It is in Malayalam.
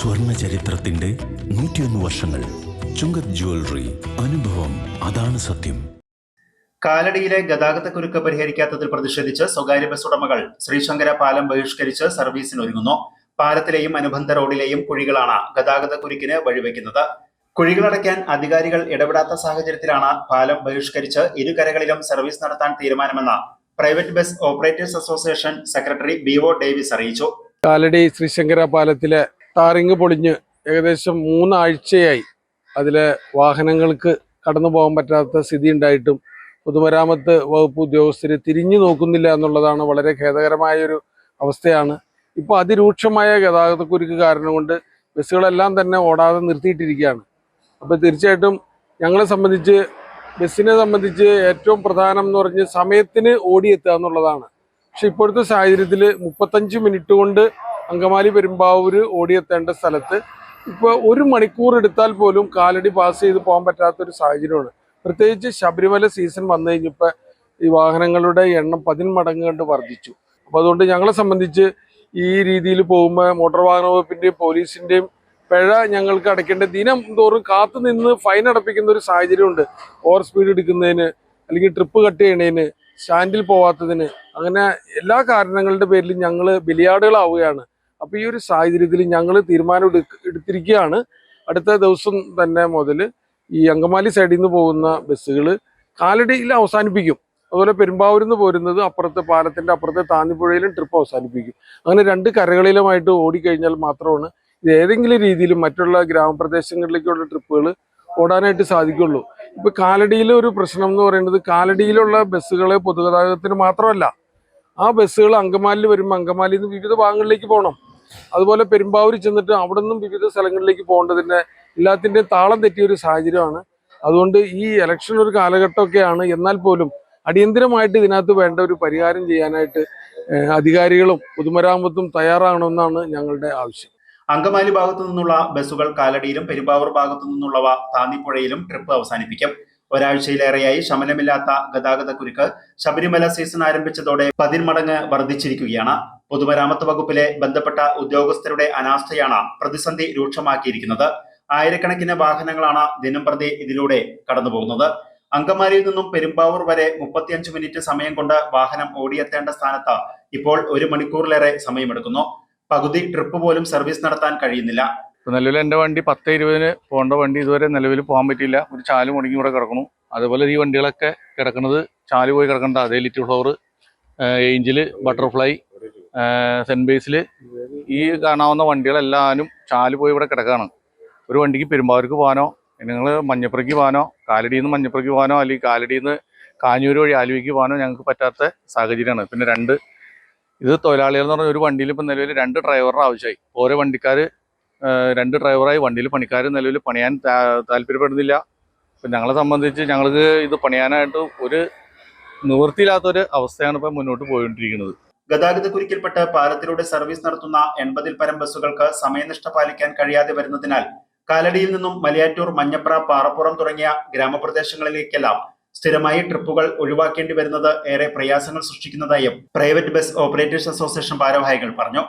ചരിത്രത്തിന്റെ നൂറ്റിയൊന്ന് വർഷങ്ങൾ. ചുങ്കത് ജ്വല്ലറി അനുഭവം അതാണ് സത്യം. കാലടിയിലെ ഗതാഗത ഗതാഗതക്കുരുക്ക് പരിഹരിക്കാത്തതിൽ പ്രതിഷേധിച്ച് സ്വകാര്യ ബസ് ഉടമകൾ ശ്രീശങ്കര പാലം ബഹിഷ്കരിച്ച് സർവീസിനൊരുങ്ങുന്നു പാലത്തിലെയും അനുബന്ധ റോഡിലെയും കുഴികളാണ് ഗതാഗതക്കുരുക്കിന് വഴിവെക്കുന്നത്. കുഴികളടയ്ക്കാൻ അധികാരികൾ ഇടപെടാത്ത സാഹചര്യത്തിലാണ് പാലം ബഹിഷ്കരിച്ച് ഇരുകരകളിലും സർവീസ് നടത്താൻ തീരുമാനമെന്ന് private bus operators association secretary B O Davis അറിയിച്ചു. കാലടി ശ്രീശങ്കര പാലത്തിലെ ടാറിങ് പൊളിഞ്ഞ് ഏകദേശം മൂന്നാഴ്ചയായി അതിലെ വാഹനങ്ങൾക്ക് കടന്നു പോകാൻ പറ്റാത്ത സ്ഥിതി ഉണ്ടായിട്ടും പൊതുമരാമത്ത് വകുപ്പ് ഉദ്യോഗസ്ഥർ തിരിഞ്ഞു നോക്കുന്നില്ല എന്നുള്ളതാണ് വളരെ ഖേദകരമായൊരു അവസ്ഥയാണ്. ഇപ്പോൾ അതിരൂക്ഷമായ ഗതാഗതക്കുരുക്ക് കാരണം കൊണ്ട് ബസ്സുകളെല്ലാം തന്നെ ഓടാതെ നിർത്തിയിട്ടിരിക്കുകയാണ്. അപ്പോൾ തീർച്ചയായിട്ടും ഞങ്ങളെ സംബന്ധിച്ച് ബസ്സിനെ സംബന്ധിച്ച് ഏറ്റവും പ്രധാനം എന്ന് പറഞ്ഞ് സമയത്തിന് ഓടിയെത്തുക എന്നുള്ളതാണ്. പക്ഷെ ഇപ്പോഴത്തെ സാഹചര്യത്തിൽ മുപ്പത്തഞ്ച് മിനിറ്റ് കൊണ്ട് അങ്കമാലി പെരുമ്പാവൂര് ഓടിയെത്തേണ്ട സ്ഥലത്ത് ഇപ്പോൾ ഒരു മണിക്കൂർ എടുത്താൽ പോലും കാലടി പാസ് ചെയ്ത് പോകാൻ പറ്റാത്തൊരു സാഹചര്യമാണ്. പ്രത്യേകിച്ച് ശബരിമല സീസൺ വന്നു കഴിഞ്ഞപ്പോൾ ഈ വാഹനങ്ങളുടെ എണ്ണം പതിന്മടങ്ങ് കണ്ട് വർദ്ധിച്ചു. അപ്പോൾ അതുകൊണ്ട് ഞങ്ങളെ സംബന്ധിച്ച് ഈ രീതിയിൽ പോകുമ്പോൾ മോട്ടോർ വാഹന വകുപ്പിന്റെയും പോലീസിന്റെയും പിഴ ഞങ്ങൾക്ക് അടയ്ക്കേണ്ട ദിനം തോറും കാത്തു നിന്ന് ഫൈൻ അടപ്പിക്കുന്ന ഒരു സാഹചര്യമുണ്ട്. ഓവർ സ്പീഡ് എടുക്കുന്നതിന് അല്ലെങ്കിൽ ട്രിപ്പ് കട്ട് ചെയ്യണതിന് സ്റ്റാൻഡിൽ പോവാത്തതിന് അങ്ങനെ എല്ലാ കാരണങ്ങളുടെ പേരിലും ഞങ്ങൾ ബലിയാടുകളാവുകയാണ്. അപ്പോൾ ഈ ഒരു സാഹചര്യത്തിൽ ഞങ്ങൾ തീരുമാനം എടുത്തിരിക്കുകയാണ്. അടുത്ത ദിവസം തന്നെ മുതൽ ഈ അങ്കമാലി സൈഡിൽ നിന്ന് പോകുന്ന ബസ്സുകൾ കാലടിയിൽ അവസാനിപ്പിക്കും. അതുപോലെ പെരുമ്പാവൂരിൽ നിന്ന് പോരുന്നത് അപ്പുറത്തെ പാലത്തിന്റെ അപ്പുറത്തെ താന്നിപ്പുഴയിലും ട്രിപ്പ് അവസാനിപ്പിക്കും. അങ്ങനെ രണ്ട് കരകളിലുമായിട്ട് ഓടിക്കഴിഞ്ഞാൽ മാത്രമാണ് ഇത് ഏതെങ്കിലും രീതിയിലും മറ്റുള്ള ഗ്രാമപ്രദേശങ്ങളിലേക്കുള്ള ട്രിപ്പുകൾ ഓടാനായിട്ട് സാധിക്കുള്ളൂ. ഇപ്പൊ കാലടിയിലെ ഒരു പ്രശ്നം എന്ന് പറയുന്നത് കാലടിയിലുള്ള ബസ്സുകളെ പൊതുഗതാഗതത്തിന് മാത്രമല്ല. ആ ബസ്സുകൾ അങ്കമാലിൽ വരുമ്പോൾ അങ്കമാലിയിൽ നിന്ന് വിവിധ ഭാഗങ്ങളിലേക്ക് പോകണം അതുപോലെ പെരുമ്പാവൂർ ചെന്നിട്ട് അവിടെ നിന്നും വിവിധ സ്ഥലങ്ങളിലേക്ക് പോകേണ്ടതിന്റെ എല്ലാത്തിന്റെയും താളം തെറ്റിയ ഒരു സാഹചര്യമാണ്. അതുകൊണ്ട് ഈ ഇലക്ഷൻ ഒരു കാലഘട്ടമൊക്കെയാണ് എന്നാൽ പോലും അടിയന്തിരമായിട്ട് ഇതിനകത്ത് വേണ്ട ഒരു പരിഹാരം ചെയ്യാനായിട്ട് അധികാരികളും പൊതുമരാമത്തും തയ്യാറാകണമെന്നാണ് ഞങ്ങളുടെ ആവശ്യം. അങ്കമാലി ഭാഗത്തു നിന്നുള്ള ബസ്സുകൾ കാലടിയിലും പെരുമ്പാവൂർ ഭാഗത്തു നിന്നുള്ളവ താന്നിപ്പുഴയിലും ട്രിപ്പ് അവസാനിപ്പിക്കും. ഒരാഴ്ചയിലേറെയായി ശമനമില്ലാത്ത ഗതാഗതക്കുരുക്ക് ശബരിമല സീസൺ ആരംഭിച്ചതോടെ പതിന്മടങ്ങ് വർദ്ധിച്ചിരിക്കുകയാണ്. പൊതുമരാമത്ത് വകുപ്പിലെ ബന്ധപ്പെട്ട ഉദ്യോഗസ്ഥരുടെ അനാസ്ഥയാണ് പ്രതിസന്ധി രൂക്ഷമാക്കിയിരിക്കുന്നത്. ആയിരക്കണക്കിന് വാഹനങ്ങളാണ് ദിനം പ്രതി ഇതിലൂടെ കടന്നുപോകുന്നത്. അങ്കമാലിയിൽ നിന്നും പെരുമ്പാവൂർ വരെ മുപ്പത്തിയഞ്ച് മിനിറ്റ് സമയം കൊണ്ട് വാഹനം ഓടിയെത്തേണ്ട സ്ഥാനത്ത് ഇപ്പോൾ ഒരു മണിക്കൂറിലേറെ സമയമെടുക്കുന്നു. പകുതി ട്രിപ്പ് പോലും സർവീസ് നടത്താൻ കഴിയുന്നില്ല. നിലവിൽ എന്റെ വണ്ടി പത്ത് ഇരുപതിന് പോകേണ്ട വണ്ടി ഇതുവരെ നിലവിൽ പോകാൻ പറ്റിയില്ല. ഒരു ചാൽ മുടങ്ങി ഇവിടെ കിടക്കണു അതുപോലെ ഈ വണ്ടികളൊക്കെ കിടക്കുന്നത് ചാൽ പോയി കിടക്കേണ്ട. അതേ little flower angel butterfly saint Basil ഈ കാണാവുന്ന വണ്ടികളെല്ലാവരും ചാൽ പോയി ഇവിടെ കിടക്കുകയാണ് ഒരു വണ്ടിക്ക് പെരുമ്പാവൂർക്ക് പോകാനോ നിങ്ങൾ മഞ്ഞപ്പുറയ്ക്ക് പോകാനോ കാലടിയിൽ നിന്ന് മഞ്ഞപ്പുറയ്ക്ക് പോകാനോ അല്ലെങ്കിൽ കാലടിയിൽ നിന്ന് കാഞ്ഞൂർ വഴി ആലുവയ്ക്ക് പോകാനോ ഞങ്ങൾക്ക് പറ്റാത്ത സാഹചര്യമാണ്. പിന്നെ രണ്ട് ഇത് തൊഴിലാളികൾ എന്ന് പറഞ്ഞാൽ ഒരു വണ്ടിയിൽ ഇപ്പം നിലവിൽ രണ്ട് ഡ്രൈവറുടെ ആവശ്യമായി. ഓരോ വണ്ടിക്കാർ രണ്ട് ഡ്രൈവറായി വണ്ടിയിൽ പണിക്കാർ നിലവിൽ പണിയാൻ താല്പര്യപ്പെടുന്നില്ല. അപ്പം ഞങ്ങളെ സംബന്ധിച്ച് ഞങ്ങൾക്ക് ഇത് പണിയാനായിട്ട് ഒരു നിവൃത്തിയില്ലാത്തൊരു അവസ്ഥയാണ് ഇപ്പം മുന്നോട്ട് പോയിക്കൊണ്ടിരിക്കുന്നത്. ഗതാഗതക്കുരുക്കിൽപ്പെട്ട് പാലത്തിലൂടെ സർവീസ് നടത്തുന്ന എൺപതിൽ പരം ബസ്സുകൾക്ക് സമയനിഷ്ഠ പാലിക്കാൻ കഴിയാതെ വരുന്നതിനാൽ കാലടിയിൽ നിന്നും മലയാറ്റൂർ മഞ്ഞപ്ര പാറപ്പുറം തുടങ്ങിയ ഗ്രാമപ്രദേശങ്ങളിലേക്കെല്ലാം സ്ഥിരമായി ട്രിപ്പുകൾ ഒഴിവാക്കേണ്ടി വരുന്നത് ഏറെ പ്രയാസങ്ങൾ സൃഷ്ടിക്കുന്നതായും പ്രൈവറ്റ് ബസ് ഓപ്പറേറ്റേഴ്സ് അസോസിയേഷൻ ഭാരവാഹികൾ പറഞ്ഞു.